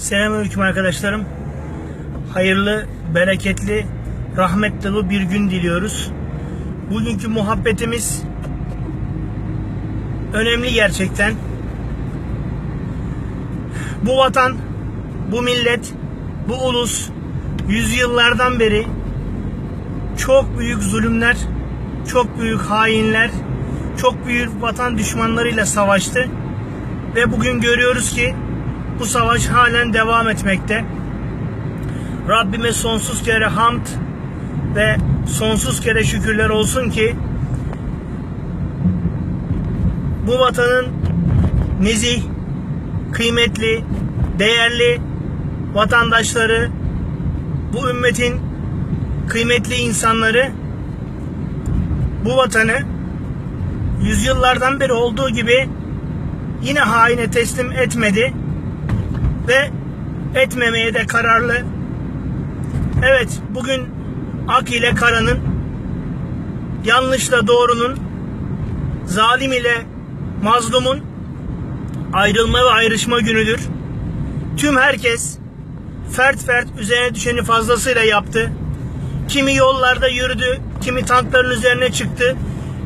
Selamünaleyküm arkadaşlarım. Hayırlı, bereketli, rahmet dolu bir gün diliyoruz. Bugünkü muhabbetimiz önemli gerçekten. Bu vatan, bu millet, bu ulus yüzyıllardan beri çok büyük zulümler, çok büyük hainler, çok büyük vatan düşmanlarıyla savaştı. Ve bugün görüyoruz ki bu savaş halen devam etmekte. Rabbime sonsuz kere hamd ve sonsuz kere şükürler olsun ki bu vatanın nezih, kıymetli, değerli vatandaşları, bu ümmetin kıymetli insanları bu vatanı yüzyıllardan beri olduğu gibi yine haine teslim etmedi ve etmemeye de kararlı. Evet bugün ak ile karanın, yanlışla doğrunun, zalim ile mazlumun ayrılma ve ayrışma günüdür. Tüm herkes fert fert üzerine düşeni fazlasıyla yaptı. Kimi yollarda yürüdü, kimi tankların üzerine çıktı,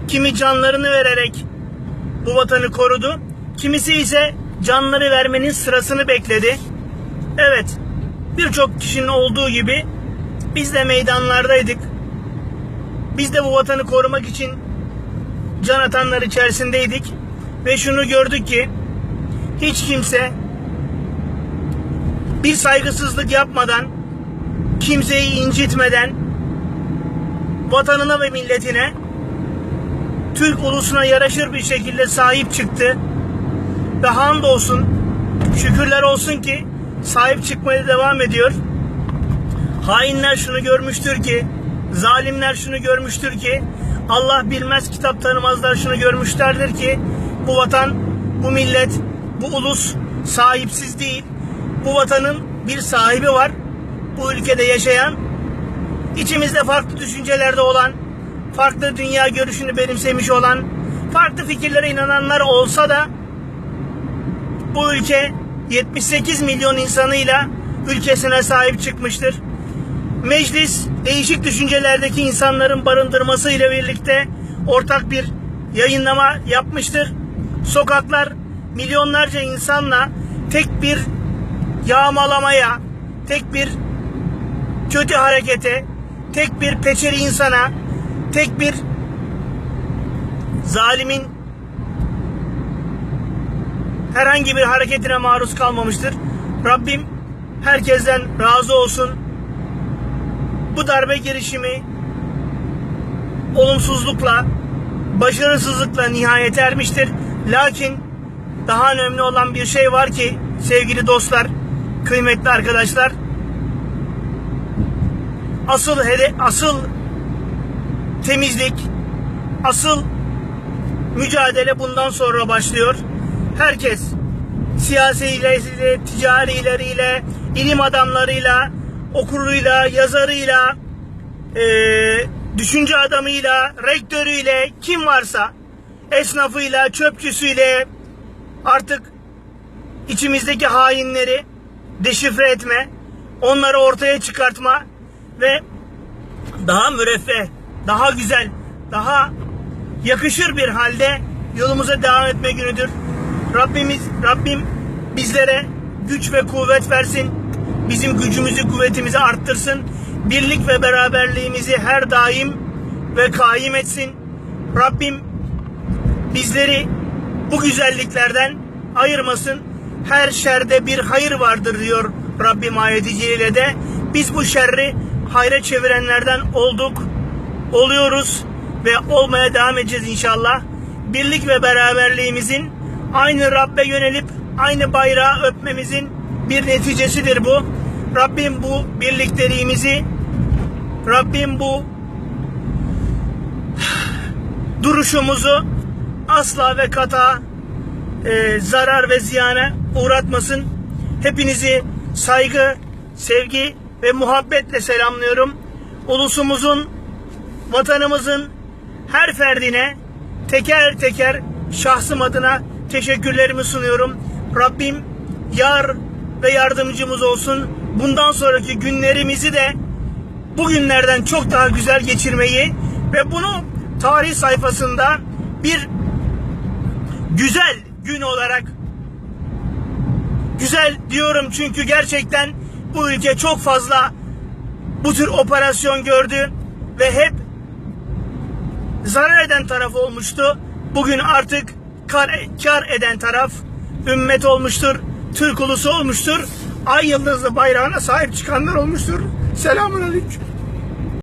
kimi canlarını vererek bu vatanı korudu. Kimisi ise canları vermenin sırasını bekledi. Evet, birçok kişinin olduğu gibi biz de meydanlardaydık. Biz de bu vatanı korumak için can atanlar içerisindeydik. Ve şunu gördük ki hiç kimse bir saygısızlık yapmadan, kimseyi incitmeden vatanına ve milletine Türk ulusuna yaraşır bir şekilde sahip çıktı. Ve hamdolsun, şükürler olsun ki sahip çıkmaya devam ediyor. Hainler şunu görmüştür ki, zalimler şunu görmüştür ki, Allah bilmez kitap tanımazlar şunu görmüşlerdir ki, bu vatan, bu millet, bu ulus sahipsiz değil. Bu vatanın bir sahibi var. Bu ülkede yaşayan, içimizde farklı düşüncelerde olan, farklı dünya görüşünü benimsemiş olan, farklı fikirlere inananlar olsa da bu ülke 78 milyon insanıyla ülkesine sahip çıkmıştır. Meclis değişik düşüncelerdeki insanların barındırması ile birlikte ortak bir yayınlama yapmıştır. Sokaklar milyonlarca insanla tek bir yağmalamaya, tek bir kötü harekete, tek bir peçeri insana, tek bir zalimin herhangi bir hareketine maruz kalmamıştır. Rabbim herkesten razı olsun. Bu darbe girişimi olumsuzlukla, başarısızlıkla nihayete ermiştir. Lakin daha önemli olan bir şey var ki sevgili dostlar, kıymetli arkadaşlar. Asıl hele asıl temizlik, asıl mücadele bundan sonra başlıyor. Herkes siyasiyle, ticarileriyle, ilim adamlarıyla, okuruyla, yazarıyla, e, düşünce adamıyla, rektörüyle, kim varsa, esnafıyla, çöpçüsüyle artık içimizdeki hainleri deşifre etme, onları ortaya çıkartma ve daha müreffeh, daha güzel, daha yakışır bir halde yolumuza devam etme günüdür. Rabbimiz, Rabbim bizlere güç ve kuvvet versin. Bizim gücümüzü, kuvvetimizi arttırsın. Birlik ve beraberliğimizi her daim ve kaim etsin. Rabbim bizleri bu güzelliklerden ayırmasın. Her şerde bir hayır vardır diyor Rabbim ayeti ile de. Biz bu şerri hayra çevirenlerden olduk, oluyoruz ve olmaya devam edeceğiz inşallah. Birlik ve beraberliğimizin aynı Rabbe yönelip aynı bayrağı öpmemizin bir neticesidir bu. Rabbim bu birlikteliğimizi, Rabbim bu duruşumuzu asla ve kata e, zarar ve ziyana uğratmasın. Hepinizi saygı, sevgi ve muhabbetle selamlıyorum. Ulusumuzun, vatanımızın her ferdine teker teker şahsım adına teşekkürlerimi sunuyorum. Rabbim yar ve yardımcımız olsun. Bundan sonraki günlerimizi de bugünlerden çok daha güzel geçirmeyi ve bunu tarih sayfasında bir güzel gün olarak güzel diyorum çünkü gerçekten bu ülke çok fazla bu tür operasyon gördü ve hep zarar eden taraf olmuştu. Bugün artık kar, kar eden taraf ümmet olmuştur. Türk ulusu olmuştur. Ay yıldızlı bayrağına sahip çıkanlar olmuştur. Selamun aleyküm.